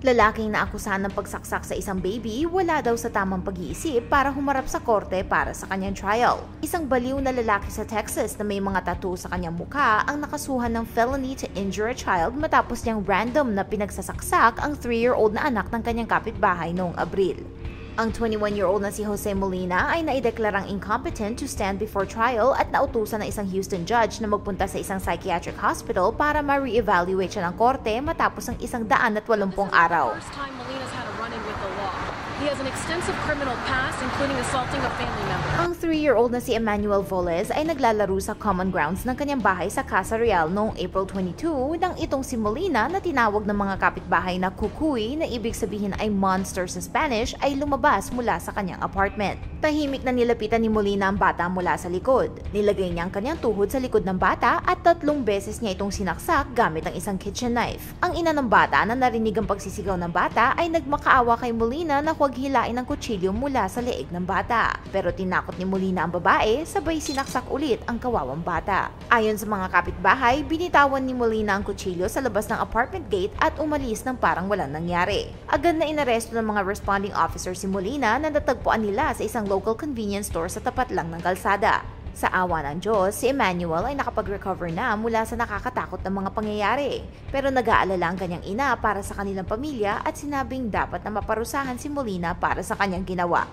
Lalaking naakusahan ng pagsaksak sa isang baby, wala daw sa tamang pag-iisip para humarap sa korte para sa kanyang trial. Isang baliw na lalaki sa Texas na may mga tattoo sa kanyang mukha ang nakasuhan ng felony to injure a child matapos niyang random na pinagsasaksak ang 3-year-old na anak ng kanyang kapitbahay noong Abril. Ang 21-year-old na si Jose Molina ay naideklarang incompetent to stand before trial at nautusan ng isang Houston judge na magpunta sa isang psychiatric hospital para ma-re-evaluate siya ng korte matapos ang isang daan at walumpung araw. He has an extensive criminal past, including assaulting a family member. Ang 3-year-old na si Emmanuel Voles ay naglalaro sa common grounds ng kanyang bahay sa Casa Real noong April 22 nang itong si Molina na tinawag ng mga kapitbahay na kukuy na ibig sabihin ay monster sa Spanish ay lumabas mula sa kanyang apartment. Tahimik na nilapitan ni Molina ang bata mula sa likod. Nilagay niya ang kanyang tuhod sa likod ng bata at tatlong beses niya itong sinaksak gamit ang isang kitchen knife. Ang ina ng bata na narinig ang pagsisigaw ng bata ay nagmakaawa kay Molina na huwag hilain ang kutsilyo mula sa leeg ng bata. Pero tinakot ni Molina ang babae, sabay sinaksak ulit ang kawawang bata. Ayon sa mga kapitbahay, binitawan ni Molina ang kutsilyo sa labas ng apartment gate at umalis ng parang walang nangyari. Agad na inaresto ng mga responding officer si Molina na natagpuan nila sa isang local convenience store sa tapat lang ng kalsada. Sa awa ng Diyos, si Emmanuel ay nakapag-recover na mula sa nakakatakot na mga pangyayari. Pero nag-aalala ang kanyang ina para sa kanilang pamilya at sinabing dapat na maparusahan si Molina para sa kanyang ginawa.